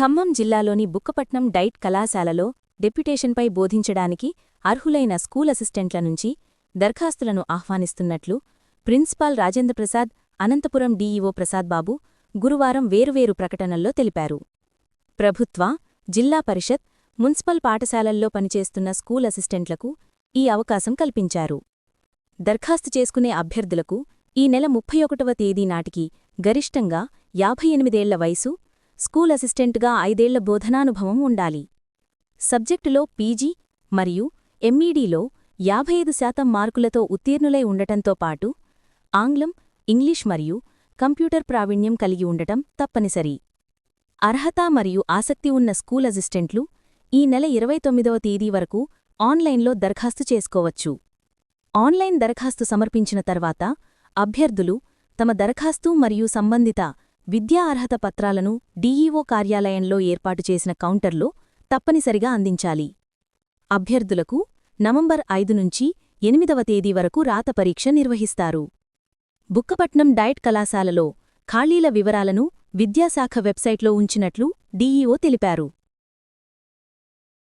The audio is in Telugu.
ఖమ్మం జిల్లాలోని బుక్కపట్నం డైట్ కళాశాలలో డెప్యుటేషన్పై బోధించడానికి అర్హులైన స్కూల్ అసిస్టెంట్ల నుంచి దరఖాస్తులను ఆహ్వానిస్తున్నట్లు ప్రిన్సిపాల్ రాజేంద్రప్రసాద్ అనంతపురం డీఈఓ ప్రసాద్ బాబు గురువారం వేరువేరు ప్రకటనల్లో తెలిపారు. ప్రభుత్వ జిల్లా పరిషత్ మున్సిపల్ పాఠశాలల్లో పనిచేస్తున్న స్కూల్ అసిస్టెంట్లకు ఈ అవకాశం కల్పించారు. దరఖాస్తు చేసుకునే అభ్యర్థులకు ఈ నెల ముప్పై ఒకటవ తేదీ నాటికి గరిష్టంగా యాభై ఎనిమిదేళ్ళ వయసు స్కూల్ అసిస్టెంట్గా ఐదేళ్ళ బోధనానుభవం ఉండాలి. సబ్జెక్టులో పీజీ మరియు ఎంఈడీలో యాభై ఐదు శాతం మార్కులతో ఉత్తీర్ణులై ఉండటంతో పాటు ఆంగ్లం ఇంగ్లీష్ మరియు కంప్యూటర్ ప్రావీణ్యం కలిగి ఉండటం తప్పనిసరి. అర్హత మరియు ఆసక్తి ఉన్న స్కూల్ అసిస్టెంట్లు ఈ నెల ఇరవై తొమ్మిదవ తేదీ వరకు ఆన్లైన్లో దరఖాస్తు చేసుకోవచ్చు. ఆన్లైన్ దరఖాస్తు సమర్పించిన తర్వాత అభ్యర్థులు తమ దరఖాస్తు మరియు సంబంధిత విద్యా అర్హత పత్రాలను డీఈఓ కార్యాలయంలో ఏర్పాటు చేసిన కౌంటర్లో తప్పనిసరిగా అందించాలి. అభ్యర్థులకు నవంబర్ ఐదు నుంచి ఎనిమిదవ తేదీ వరకు రాత పరీక్ష నిర్వహిస్తారు. బుక్కపట్నం డైట్ కళాశాలలో ఖాళీల వివరాలను విద్యాశాఖ వెబ్సైట్లో ఉంచినట్లు డీఈఓ తెలిపారు.